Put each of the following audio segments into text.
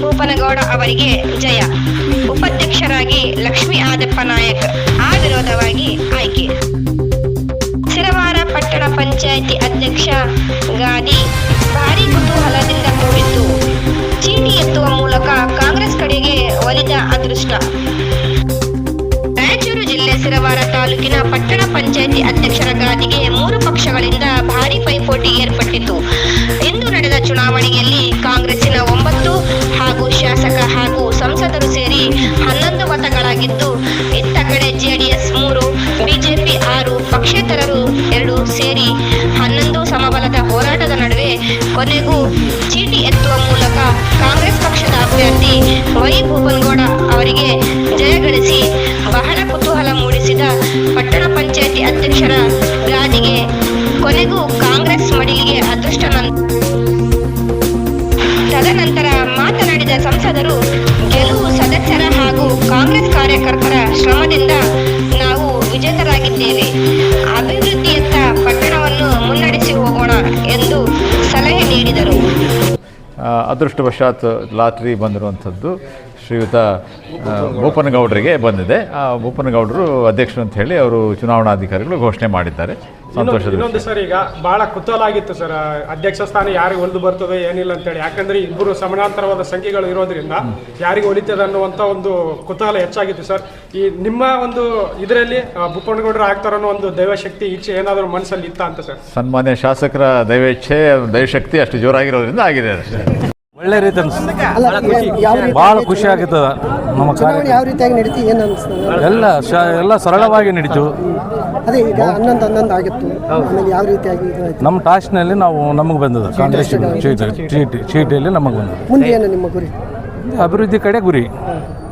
ಭೂಪನಗೌಡ ಅವರಿಗೆ ಜಯ ಉಪಾಧ್ಯಕ್ಷರಾಗಿ ಲಕ್ಷ್ಮಿ ಆದಪ್ಪ ನಾಯಕ್. ಅವಿರೋಧವಾಗಿ ಆಯ್ಕೆ. ಸಿರವಾರ ಪಟ್ಟಣ ಪಂಚಾಯಿತಿ ಅಧ್ಯಕ್ಷ ಗಾದಿ ಭಾರಿ ಕುತೂಹಲದಿಂದ ಮೂಡಿತ್ತು ಚೀಟಿ ಎತ್ತುವ ಮೂಲಕ ಕಾಂಗ್ರೆಸ್ ಕಡೆಗೆ ಒಲಿದ ಅದೃಷ್ಟ. ರಾಯಚೂರು ಜಿಲ್ಲೆ ಸಿರವಾರ ತಾಲೂಕಿನ ಪಟ್ಟಣ ಪಂಚಾಯಿತಿ ಅಧ್ಯಕ್ಷರ ಗಾದಿಗೆ ಮೂರು ಪಕ್ಷಗಳಿಂದ ಭಾರಿ ಪೈಪೋಟಿ ಏರ್ಪಟ್ಟಿತು ಇಂದು ನಡೆದ ಚುನಾವಣೆಯಲ್ಲಿ ಅಧ್ಯಕ್ಷರ ಗಾದಿಗೆ ಕೊನೆಗೂ ಕಾಂಗ್ರೆಸ್ ಮಡಿಲಿಗೆ ಅದೃಷ್ಟ ತದನಂತರ ಮಾತನಾಡಿದ ಸಂಸದರು, ಗೆಲುವು ಸದಸ್ಯರ ಹಾಗೂ ಕಾಂಗ್ರೆಸ್ ಕಾರ್ಯಕರ್ತರ ಶ್ರಮದಿಂದ ನಾವು ವಿಜೇತರಾಗಿದ್ದೇವೆ. ಅಭಿವೃದ್ಧಿಯತ್ತ ಪಟ್ಟಣವನ್ನು ಮುನ್ನಡೆಸಿ ಹೋಗೋಣ ಎಂದು ಸಲಹೆ ನೀಡಿದರು. ಅದೃಷ್ಟವಶಾತ್ ಲಾಟ್ರಿ ಬಂದಿರುವಂಥದ್ದು. ಶ್ರೀಯುತ ಬೋಪನಗೌಡರಿಗೆ ಭೂಪನಗೌಡರಿಗೆ ಬಂದಿದೆ. ಆ ಭೂಪನಗೌಡರು ಅಧ್ಯಕ್ಷರು ಅಂತ ಹೇಳಿ ಅವರು ಚುನಾವಣಾಧಿಕಾರಿಗಳು ಘೋಷಣೆ ಮಾಡಿದ್ದಾರೆ. ಸಂತೋಷದ ಇನ್ನೊಂದು ಸರ್ ಈಗ ಬಹಳ ಕುತೂಹಲ ಆಗಿತ್ತು ಸರ್. ಅಧ್ಯಕ್ಷ ಸ್ಥಾನ ಯಾರಿಗೆ ಒಲಿದು ಬರ್ತದೆ ಏನಿಲ್ಲ ಅಂತೇಳಿ ಯಾಕಂದ್ರೆ ಇಬ್ಬರು ಸಮಾನಾಂತರವಾದ ಸಂಖ್ಯೆಗಳು ಇರೋದ್ರಿಂದ ಯಾರಿಗೆ ಒಲಿತದೆ ಅನ್ನುವಂಥ ಒಂದು ಕುತೂಹಲ ಹೆಚ್ಚಾಗಿತ್ತು ಸರ್. ಈ ನಿಮ್ಮ ಒಂದು ಇದರಲ್ಲಿ ಭೂಪಣ್ಣಗೌಡರು ಆಗ್ತಾರನ್ನೋ ಒಂದು ದೈವಶಕ್ತಿ ಇಚ್ಛೆ ಏನಾದರೂ ಮನಸ್ಸಲ್ಲಿ ಇತ್ತ ಅಂತ ಸರ್? ಸನ್ಮಾನ್ಯ ಶಾಸಕರ ದೈವೇಚ್ಛೆ ದೈವಶಕ್ತಿ ಅಷ್ಟು ಜೋರಾಗಿರೋದ್ರಿಂದ ಆಗಿದೆ ಒಳ್ಳೆ ರೀತಿ ಅನ್ಸುತ್ತೆ. ಯಾವ ಭಾಳ ಖುಷಿ. ಆಗುತ್ತದ ನಮ್ಮ ಚುನಾವಣೆ ಯಾವ ರೀತಿಯಾಗಿ ನಡೀತಿ ಏನು ಅನಿಸ್ತದೆ ಎಲ್ಲ ಶ ಎಲ್ಲ ಸರಳವಾಗಿ ನಡೀತು. ಅದೇ ಈಗ ಹನ್ನೊಂದು ಹನ್ನೊಂದು ಆಗಿತ್ತು. ಆಮೇಲೆ ಯಾವ ರೀತಿಯಾಗಿ ಇದು ಆಯ್ತು? ನಮ್ಮ ಟಾಸ್ಕ್ನಲ್ಲಿ ನಾವು ನಮಗೆ ಬಂದದ ಕಾಂಗ್ರೆಸ್ ಚೀಟಿ ಚೀಟಿ ಚೀಟಿಯಲ್ಲಿ ನಮಗೆ ಬಂದದ ಮುಂದೆ ಏನು ನಿಮ್ಮ ಗುರಿ? ಅಭಿವೃದ್ಧಿ ಕಡೆ ಗುರಿ.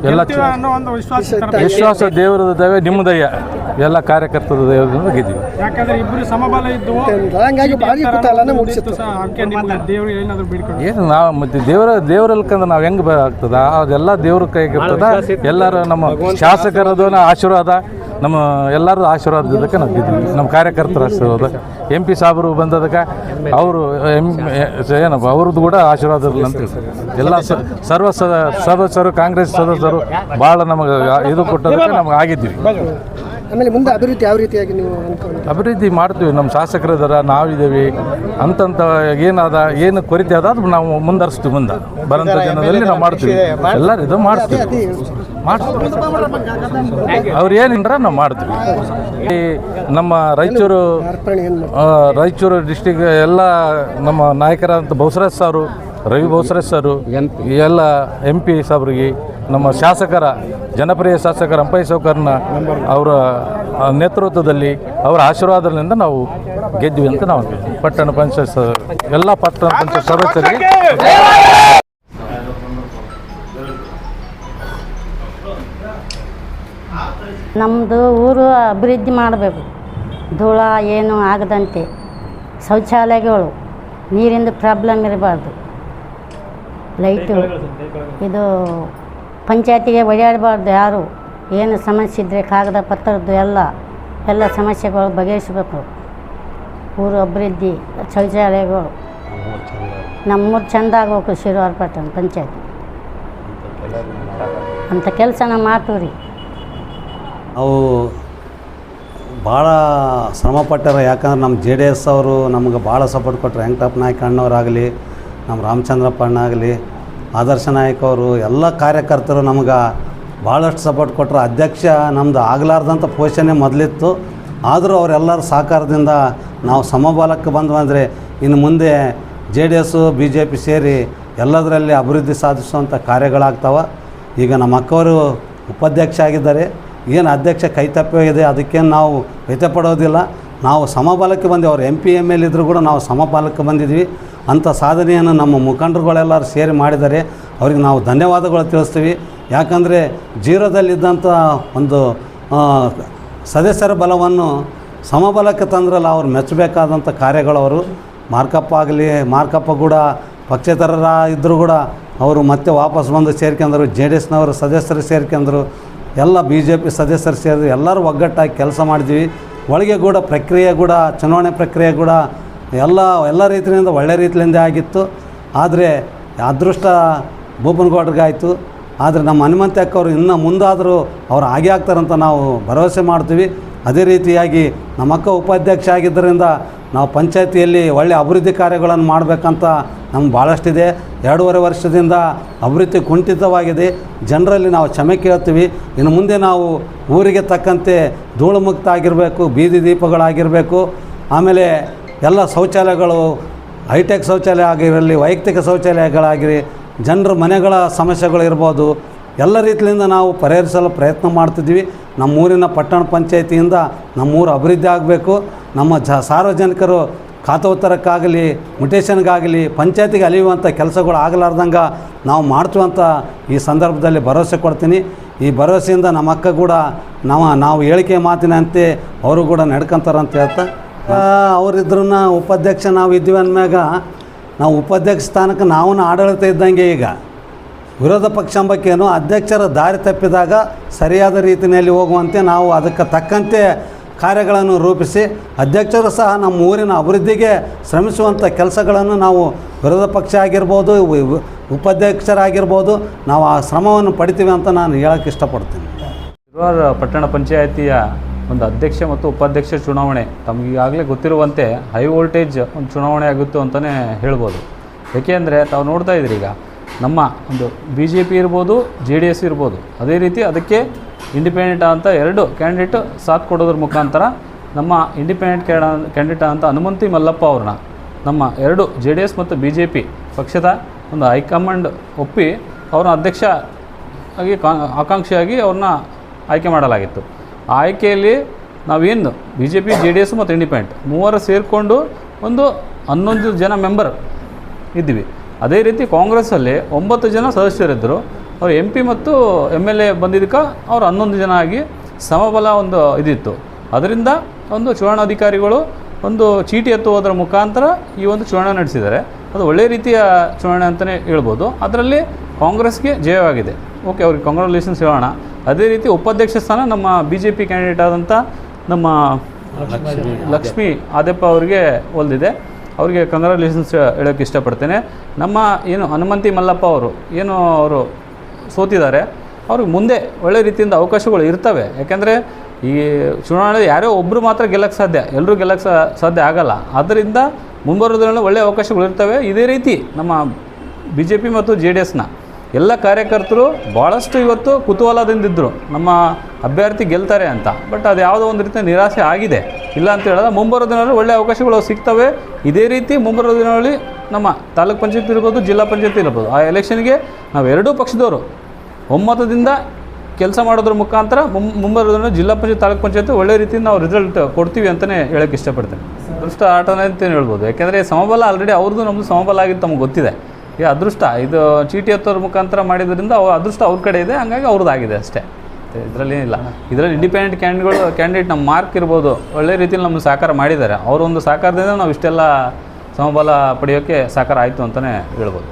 ಎಲ್ಲ ಚ- ಅನ್ನೋ ಒಂದು ವಿಶ್ವಾಸ ದೇವರದ ದೇವರ ದಯೆ ನಿಮ್ಮ ದಯ ಎಲ್ಲ ಕಾರ್ಯಕರ್ತರ ದಯದಿಂದ ಗೆದ್ದೀವಿ. ಯಾಕಂದ್ರೆ ಇಬ್ಬರು ಸಮಬಲ ಇದ್ದು ಹಂಗಾಗಿ ಭಾರಿ ಕುತೂಹಲನ ಮೂಡಿಸಿತ್ತು ಅದಕ್ಕೆ ನಿಮ್ಮ ದೇವರು ಏನಾದರೂ ಬೇಡ್ಕೊಂಡು ಏನು ನಾವು ಮತ್ತೆ ದೇವರ ದೇವರಲ್ಕಂದ್ರೆ ನಾವು ಹೆಂಗೆ ಆಗ್ತದ? ಅದೆಲ್ಲ ದೇವ್ರ ಕೈಗೆ ಇರ್ತದ. ಎಲ್ಲರ ನಮ್ಮ ಶಾಸಕರದ ಆಶೀರ್ವಾದ ನಮ್ಮ ಎಲ್ಲರ ಆಶೀರ್ವಾದಕ್ಕೆ ನಾವು ನಮ್ಮ ಕಾರ್ಯಕರ್ತರ ಆಶೀರ್ವಾದ. ಎಂ ಪಿ ಸಾಹೇಬರು ಬಂದದಕ್ಕೆ ಅವರು, ಎಂ ಏನಪ್ಪ, ಅವ್ರದ್ದು ಕೂಡ ಆಶೀರ್ವಾದ ಅಂತ ಎಲ್ಲ ಸರ್ವ ಸದಸ್ಯರು, ಕಾಂಗ್ರೆಸ್ ಸದಸ್ಯರು ಭಾಳ ನಮಗೆ ಇದು ಕೊಟ್ಟದಕ್ಕೆ ನಮಗೆ ಆಗಿದ್ವಿ ಆಮೇಲೆ ಮುಂದೆ ಅಭಿವೃದ್ಧಿ ಯಾವ ರೀತಿಯಾಗಿ ನೀವು ಅನ್ಕೊಂಡು ಅಭಿವೃದ್ಧಿ ಮಾಡ್ತೀವಿ. ನಮ್ಮ ಶಾಸಕರಿದಾರ ನಾವಿದ್ದೀವಿ. ಅಂತಂತ ಏನಾದ ಏನು ಕೊರತೆ ಅದ ಅದು ನಾವು ಮುಂದರ್ಸ್ತೀವಿ ಮುಂದೆ. ಬರಂತ ಜನದಲ್ಲಿ ನಾವು ಮಾಡ್ತೀವಿ. ಎಲ್ಲರೂ ಇದು ಮಾಡಿಸ್ತೀವಿ ಮಾಡ್ತೀವಿ. ಅವ್ರು ಏನಿಂದ್ರ ನಾವು ಮಾಡ್ತೀವಿ. ಈ ನಮ್ಮ ರಾಯಚೂರು ರಾಯಚೂರು ಡಿಸ್ಟಿಕ್ ಎಲ್ಲ ನಮ್ಮ ನಾಯಕರಾದಂಥ ಬಸವರಾಜ್ ಸಾರು ರವಿ ಭೋಸರೆ ಸರ್ ಎಲ್ಲ ಎಂ ಪಿ ಸಾಬ್ರಿಗೆ ನಮ್ಮ ಶಾಸಕರ ಜನಪ್ರಿಯ ಶಾಸಕರ ಅಂಪೈ ಸೌಕರ್ನ ಅವರ ನೇತೃತ್ವದಲ್ಲಿ ಅವರ ಆಶೀರ್ವಾದದಿಂದ ನಾವು ಗೆದ್ವಿ ಅಂತ ನಾವು ಪಟ್ಟಣ ಪಂಚಾಯತ್ ಎಲ್ಲ ಪಟ್ಟಣ ಪಂಚಾಯತ್ ಸದಸ್ಯರಿಗೆ ನಮ್ಮದು ಊರು ಅಭಿವೃದ್ಧಿ ಮಾಡಬೇಕು. ಧೂಳ ಏನು ಆಗದಂತೆ. ಶೌಚಾಲಯಗಳು ನೀರಿಂದು ಪ್ರಾಬ್ಲಮ್ ಇರಬಾರ್ದು. ಲೈಟು ಇದು ಪಂಚಾಯತಿಗೆ ಓಡಾಡಬಾರ್ದು ಯಾರು. ಏನು ಸಮಸ್ಯೆ ಇದ್ದರೆ ಕಾಗದ ಪತ್ರದ್ದು ಎಲ್ಲ ಎಲ್ಲ ಸಮಸ್ಯೆಗಳು ಬಗೆಹರಿಸಬೇಕು. ಊರು ಅಭಿವೃದ್ಧಿ, ಶೌಚಾಲಯಗಳು. ನಮ್ಮೂರು ಚೆಂದ ಆಗಬೇಕು ಶಿರುವಾರ ಪಟ್ಟಣ ಪಂಚಾಯತಿ. ಅಂಥ ಕೆಲಸ ನಾವು ಮಾಡ್ತೀವಿ ರೀ ನಾವು ಭಾಳ ಶ್ರಮಪಟ್ಟಾರ, ಯಾಕಂದ್ರೆ ನಮ್ಮ ಜೆ ಡಿ ಎಸ್ ಅವರು ನಮ್ಗೆ ಭಾಳ ಸಪೋರ್ಟ್ ಕೊಟ್ಟರು ವೆಂಕಟಪ್ಪ ನಾಯ್ಕ ಅಣ್ಣವರಾಗಲಿ ನಮ್ಮ ರಾಮಚಂದ್ರಪ್ಪ ಅಣ್ಣ ಆಗಲಿ, ಆದರ್ಶ ನಾಯಕ್ ಅವರು, ಎಲ್ಲ ಕಾರ್ಯಕರ್ತರು ನಮ್ಗೆ ಭಾಳಷ್ಟು ಸಪೋರ್ಟ್ ಕೊಟ್ಟರು ಅಧ್ಯಕ್ಷ ನಮ್ಮದು ಆಗಲಾರ್ದಂಥ ಪೋಷಣೆ ಮೊದಲಿತ್ತು. ಆದರೂ ಅವರೆಲ್ಲರ ಸಹಕಾರದಿಂದ ನಾವು ಸಮಬಾಲಕ್ಕೆ ಬಂದ್ವು ಅಂದರೆ ಇನ್ನು ಮುಂದೆ J D S B J P ಸೇರಿ ಎಲ್ಲದರಲ್ಲಿ ಅಭಿವೃದ್ಧಿ ಸಾಧಿಸುವಂಥ ಕಾರ್ಯಗಳಾಗ್ತಾವೆ. ಈಗ ನಮ್ಮ ಅಕ್ಕವರು ಉಪಾಧ್ಯಕ್ಷ ಆಗಿದ್ದಾರೆ. ಏನು ಅಧ್ಯಕ್ಷ ಕೈತಪ್ಪಿದೆ ಅದಕ್ಕೇನು ನಾವು ವ್ಯತ್ಯಪಡೋದಿಲ್ಲ ನಾವು ಸಮಬಾಲಕ್ಕೆ ಬಂದೆವು. ಅವ್ರು ಎಂ ಪಿ ಎಂ ಎಲ್ ಇದ್ದರೂ ಕೂಡ ನಾವು ಸಮಬಾಲಕ್ಕೆ ಬಂದಿದ್ವಿ. ಅಂಥ ಸಾಧನೆಯನ್ನು ನಮ್ಮ ಮುಖಂಡರುಗಳೆಲ್ಲರೂ ಸೇರಿ ಮಾಡಿದ್ದಾರೆ ಅವ್ರಿಗೆ ನಾವು ಧನ್ಯವಾದಗಳು ತಿಳಿಸ್ತೀವಿ. ಯಾಕಂದರೆ ಜೀರೋದಲ್ಲಿದ್ದಂಥ ಒಂದು ಸದಸ್ಯರ ಬಲವನ್ನು ಸಮಬಲಕ್ಕೆ ತಂದ್ರಲ್ಲ ಅವ್ರು ಮೆಚ್ಚಬೇಕಾದಂಥ ಕಾರ್ಯಗಳವರು ಮಾರ್ಕಪ್ಪ ಆಗಲಿ, ಮಾರ್ಕಪ್ಪ ಕೂಡ ಪಕ್ಷೇತರರ ಇದ್ದರೂ ಕೂಡ ಅವರು ಮತ್ತೆ ವಾಪಸ್ ಬಂದು ಸೇರ್ಕೊಂಡ್ರು. ಜೆ ಡಿ ಎಸ್ನವರು ಸದಸ್ಯರು ಸೇರ್ಕೊಂಡ್ರು. ಎಲ್ಲ ಬಿ ಜೆ ಪಿ ಸದಸ್ಯರು ಸೇರಿದ್ರು ಎಲ್ಲರೂ ಒಗ್ಗಟ್ಟಾಗಿ ಕೆಲಸ ಮಾಡಿದ್ವಿ ಒಳಗೆ ಕೂಡ ಪ್ರಕ್ರಿಯೆ ಕೂಡ, ಚುನಾವಣೆ ಪ್ರಕ್ರಿಯೆ ಕೂಡ ಎಲ್ಲ ಎಲ್ಲ ರೀತಿಯಿಂದ ಒಳ್ಳೆ ರೀತಿಯಿಂದ ಆಗಿತ್ತು. ಆದರೆ ಅದೃಷ್ಟ ಭೂಪನಗೌಡ್ರಿಗಾಯಿತು ಆದರೆ ನಮ್ಮ ಹನುಮಂತೆ ಅಕ್ಕವರು ಇನ್ನೂ ಮುಂದಾದರೂ ಅವ್ರು ಹಾಗೆ ಆಗ್ತಾರಂತ ನಾವು ಭರವಸೆ ಮಾಡ್ತೀವಿ. ಅದೇ ರೀತಿಯಾಗಿ ನಮ್ಮ ಅಕ್ಕ ಉಪಾಧ್ಯಕ್ಷ ಆಗಿದ್ದರಿಂದ ನಾವು ಪಂಚಾಯತಿಯಲ್ಲಿ ಒಳ್ಳೆಯ ಅಭಿವೃದ್ಧಿ ಕಾರ್ಯಗಳನ್ನು ಮಾಡಬೇಕಂತ ನಮ್ಗೆ ಭಾಳಷ್ಟಿದೆ. ಎರಡೂವರೆ ವರ್ಷದಿಂದ ಅಭಿವೃದ್ಧಿ ಕುಂಠಿತವಾಗಿದೆ. ಜನರಲ್ಲಿ ನಾವು ಕ್ಷಮೆ ಕೇಳ್ತೀವಿ. ಇನ್ನು ಮುಂದೆ ನಾವು ಊರಿಗೆ ತಕ್ಕಂತೆ ಧೂಳುಮುಕ್ತ ಆಗಿರಬೇಕು ಬೀದಿ ದೀಪಗಳಾಗಿರಬೇಕು. ಆಮೇಲೆ ಎಲ್ಲ ಶೌಚಾಲಯಗಳು ಹೈಟೆಕ್ ಶೌಚಾಲಯ ಆಗಿರಲಿ, ವೈಯಕ್ತಿಕ ಶೌಚಾಲಯಗಳಾಗಿರಿ ಜನರ ಮನೆಗಳ ಸಮಸ್ಯೆಗಳು ಇರ್ಬೋದು ಎಲ್ಲ ರೀತಿಯಿಂದ ನಾವು ಪರಿಹರಿಸಲು ಪ್ರಯತ್ನ ಮಾಡ್ತಿದ್ವಿ ನಮ್ಮೂರಿನ ಪಟ್ಟಣ ಪಂಚಾಯತಿಯಿಂದ ನಮ್ಮೂರು ಅಭಿವೃದ್ಧಿ ಆಗಬೇಕು. ನಮ್ಮ ಜ, ಸಾರ್ವಜನಿಕರು ಖಾತೋತ್ತರಕ್ಕಾಗಲಿ ಮುಟೇಷನ್ಗಾಗಲಿ ಪಂಚಾಯತಿಗೆ ಅಲಿಯುವಂಥ ಕೆಲಸಗಳು ಆಗಲಾರ್ದಂಗೆ ನಾವು ಮಾಡ್ತೀವಂತ ಈ ಸಂದರ್ಭದಲ್ಲಿ ಭರವಸೆ ಕೊಡ್ತೀನಿ. ಈ ಭರವಸೆಯಿಂದ ನಮ್ಮ ಅಕ್ಕ ಕೂಡ ನಾವು ನಾವು ಹೇಳಿಕೆ ಮಾತಿನಂತೆ ಅವರು ಕೂಡ ನಡ್ಕೊಂತಾರಂತ ಹೇಳ್ತಾ ಅವರಿದ್ರೂ ಉಪಾಧ್ಯಕ್ಷ ನಾವು ಇದ್ದೀವಿ ಅಂದಮ್ಯಾಗ, ನಾವು ಉಪಾಧ್ಯಕ್ಷ ಸ್ಥಾನಕ್ಕೆ ನಾವು ಆಡಳಿತ ಇದ್ದಂಗೆ ಈಗ. ವಿರೋಧ ಪಕ್ಷ ಎಂಬಕ್ಕೇನು ಅಧ್ಯಕ್ಷರ ದಾರಿ ತಪ್ಪಿದಾಗ ಸರಿಯಾದ ರೀತಿಯಲ್ಲಿ ಹೋಗುವಂತೆ ನಾವು ಅದಕ್ಕೆ ತಕ್ಕಂತೆ ಕಾರ್ಯಗಳನ್ನು ರೂಪಿಸಿ, ಅಧ್ಯಕ್ಷರು ಸಹ ನಮ್ಮ ಊರಿನ ಅಭಿವೃದ್ಧಿಗೆ ಶ್ರಮಿಸುವಂಥ ಕೆಲಸಗಳನ್ನು ನಾವು ವಿರೋಧ ಪಕ್ಷ ಆಗಿರ್ಬೋದು ಉಪಾಧ್ಯಕ್ಷರಾಗಿರ್ಬೋದು, ನಾವು ಆ ಶ್ರಮವನ್ನು ಪಡಿತೀವಿ ಅಂತ ನಾನು ಹೇಳೋಕ್ಕೆ ಇಷ್ಟಪಡ್ತೀನಿ. ಪಟ್ಟಣ ಪಂಚಾಯಿತಿಯ ಒಂದು ಅಧ್ಯಕ್ಷ ಮತ್ತು ಉಪಾಧ್ಯಕ್ಷ ಚುನಾವಣೆ. ತಮಗೆ ಈಗಾಗಲೇ ಗೊತ್ತಿರುವಂತೆ ಹೈ ವೋಲ್ಟೇಜ್ ಒಂದು ಚುನಾವಣೆ ಆಗುತ್ತೋ ಅಂತಲೇ ಹೇಳ್ಬೋದು. ಏಕೆಂದರೆ ತಾವು ನೋಡ್ತಾ ಇದ್ದೀರಿ ಈಗ, ನಮ್ಮ ಒಂದು ಬಿ ಜೆ ಪಿ ಇರ್ಬೋದು, ಜೆ ಡಿ ಎಸ್ ಇರ್ಬೋದು, ಅದೇ ರೀತಿ ಅದಕ್ಕೆ ಇಂಡಿಪೆಂಡೆಂಟ್ ಅಂತ ಎರಡು ಕ್ಯಾಂಡಿಡೇಟ್ ಸಾಥ್ ಕೊಡೋದ್ರ ಮುಖಾಂತರ ನಮ್ಮ ಇಂಡಿಪೆಂಡೆಂಟ್ ಕ್ಯಾಂಡಿಡೇಟ್ ಅಂತ ಹನುಮಂತಿ ಮಲ್ಲಪ್ಪ ಅವ್ರನ್ನ ನಮ್ಮ ಎರಡು ಜೆ ಡಿ ಎಸ್ ಮತ್ತು ಬಿ ಜೆ ಪಿ ಪಕ್ಷದ ಒಂದು ಹೈಕಮಾಂಡ್ ಒಪ್ಪಿ ಅವ್ರನ್ನ ಅಧ್ಯಕ್ಷ ಆಗಿ ಕಾ, ಆಕಾಂಕ್ಷಿಯಾಗಿ ಅವ್ರನ್ನ ಆಯ್ಕೆ ಮಾಡಲಾಗಿತ್ತು. ಆಯ್ಕೆಯಲ್ಲಿ ನಾವೇನು B J P J D S ಮತ್ತು ಇಂಡಿಪೆಂಡೆಂಟ್ ಮೂವರು ಸೇರಿಕೊಂಡು ಒಂದು ಹನ್ನೊಂದು ಜನ ಮೆಂಬರ್ ಇದ್ದೀವಿ. ಅದೇ ರೀತಿ ಕಾಂಗ್ರೆಸ್ಸಲ್ಲಿ ಒಂಬತ್ತು ಜನ ಸದಸ್ಯರಿದ್ದರು. ಅವ್ರು ಎಂ ಪಿ ಮತ್ತು ಎಂ ಎಲ್ ಎ ಬಂದಿದ್ದಕ್ಕೆ ಅವ್ರು ಹನ್ನೊಂದು ಜನ ಆಗಿ ಸಮಬಲ ಒಂದು ಇದಿತ್ತು. ಅದರಿಂದ ಒಂದು ಚುನಾವಣಾಧಿಕಾರಿಗಳು ಒಂದು ಚೀಟಿ ಎತ್ತುವುದರ ಮುಖಾಂತರ ಈ ಒಂದು ಚುನಾವಣೆ ನಡೆಸಿದ್ದಾರೆ. ಅದು ಒಳ್ಳೆಯ ರೀತಿಯ ಚುನಾವಣೆ ಅಂತಲೇ ಹೇಳ್ಬೋದು. ಅದರಲ್ಲಿ ಕಾಂಗ್ರೆಸ್ಗೆ ಜಯವಾಗಿದೆ. ಓಕೆ, ಅವ್ರಿಗೆ ಕಾಂಗ್ರಾಚುಲೇಷನ್ಸ್ ಹೇಳೋಣ. ಅದೇ ರೀತಿ ಉಪಾಧ್ಯಕ್ಷ ಸ್ಥಾನ ನಮ್ಮ ಬಿ ಜೆ ಪಿ ಕ್ಯಾಂಡಿಡೇಟ್ ಆದಂಥ ನಮ್ಮ ಲಕ್ಷ್ಮಿ ಆದಪ್ಪ ಅವರಿಗೆ ಒಲ್ದಿದೆ. ಅವರಿಗೆ ಕಂಗ್ರಾಚುಲೇಷನ್ಸ್ ಹೇಳೋಕ್ಕೆ ಇಷ್ಟಪಡ್ತೇನೆ. ನಮ್ಮ ಏನು ಹನುಮಂತಿ ಮಲ್ಲಪ್ಪ ಅವರು ಏನು ಅವರು ಸೋತಿದ್ದಾರೆ ಅವ್ರಿಗೆ ಮುಂದೆ ಒಳ್ಳೆ ರೀತಿಯಿಂದ ಅವಕಾಶಗಳು ಇರ್ತವೆ. ಯಾಕೆಂದರೆ ಈ ಚುನಾವಣೆ ಯಾರೋ ಒಬ್ಬರು ಮಾತ್ರ ಗೆಲ್ಲಕ್ಕೆ ಸಾಧ್ಯ ಎಲ್ಲರೂ ಗೆಲ್ಲಕ್ಕೆ ಸಾಧ್ಯ ಆಗಲ್ಲ. ಆದ್ದರಿಂದ ಮುಂಬರೋದ್ರಲ್ಲಿ ಒಳ್ಳೆಯ ಅವಕಾಶಗಳು ಇರ್ತವೆ. ಇದೇ ರೀತಿ ನಮ್ಮ ಬಿ ಜೆ ಪಿ ಮತ್ತು ಜೆ ಡಿ ಎಸ್ನ ಎಲ್ಲ ಕಾರ್ಯಕರ್ತರು ಭಾಳಷ್ಟು ಇವತ್ತು ಕುತೂಹಲದಿಂದಿದ್ದರು ನಮ್ಮ ಅಭ್ಯರ್ಥಿ ಗೆಲ್ತಾರೆ ಅಂತ. ಬಟ್ ಅದು ಯಾವುದೋ ಒಂದು ರೀತಿಯ ನಿರಾಸೆ ಆಗಿದೆ. ಇಲ್ಲ ಅಂತ ಹೇಳಿದ್ರೆ ಮುಂಬರೋ ದಿನಗಳಲ್ಲಿ ಒಳ್ಳೆಯ ಅವಕಾಶಗಳು ಸಿಗ್ತವೆ. ಇದೇ ರೀತಿ ಮುಂಬರೋ ದಿನಗಳಲ್ಲಿ ನಮ್ಮ ತಾಲೂಕ್ ಪಂಚಾಯತ್ ಇರ್ಬೋದು, ಜಿಲ್ಲಾ ಪಂಚಾಯತ್ ಇರ್ಬೋದು. ಆ ಎಲೆಕ್ಷನ್ಗೆ ನಾವು ಎರಡೂ ಪಕ್ಷದವರು ಒಮ್ಮತದಿಂದ ಕೆಲಸ ಮಾಡೋದ್ರ ಮುಖಾಂತರ ಮುಂ ಮುಂಬರೋ ದಿನ ಜಿಲ್ಲಾ ಪಂಚಾಯತ್, ತಾಲೂಕು ಪಂಚಾಯತ್ ಒಳ್ಳೆ ರೀತಿಯಿಂದ ನಾವು ರಿಸಲ್ಟ್ ಕೊಡ್ತೀವಿ ಅಂತಲೇ ಹೇಳೋಕ್ಕೆ ಇಷ್ಟಪಡ್ತೇನೆ. ಅದೃಷ್ಟ ಆಟನೇ ಅಂತಲೇ ಹೇಳ್ಬೋದು. ಯಾಕೆಂದರೆ ಸಮಬಲ ಆಲ್ರೆಡಿ ಅವ್ರದ್ದು ನಮ್ಮದು ಸಮಬಲ ಆಗಿದ್ದು ತಮ್ಗೆ ಗೊತ್ತಿದೆ. ಈ ಅದೃಷ್ಟ. ಇದು ಚೀಟಿ ಎತ್ತೋರ ಮುಖಾಂತರ ಮಾಡಿದ್ರಿಂದ ಅವ್ರ ಅದೃಷ್ಟ ಅವ್ರ ಕಡೆ ಇದೆ ಹಂಗಾಗಿ ಅವ್ರದ್ದಾಗಿದೆ ಅಷ್ಟೇ. ಇದರಲ್ಲಿ ಏನಿಲ್ಲ. ಇದರಲ್ಲಿ ಇಂಡಿಪೆಂಡೆಂಟ್ ಕ್ಯಾಂಡಿಗಳು ಕ್ಯಾಂಡಿಡೇಟ್ ನಮ್ಮ ಮಾರ್ಕ್ ಇರ್ಬೋದು. ಒಳ್ಳೆ ರೀತಿಯಲ್ಲಿ ನಮ್ಮನ್ನು ಸಹಕಾರ ಮಾಡಿದ್ದಾರೆ. ಅವರೊಂದು ಸಹಕಾರದಿಂದ ನಾವು ಇಷ್ಟೆಲ್ಲ ಸಮಬಲ ಪಡೆಯೋಕ್ಕೆ ಸಹಕಾರ ಆಯಿತು ಅಂತಲೇ ಹೇಳ್ಬೋದು.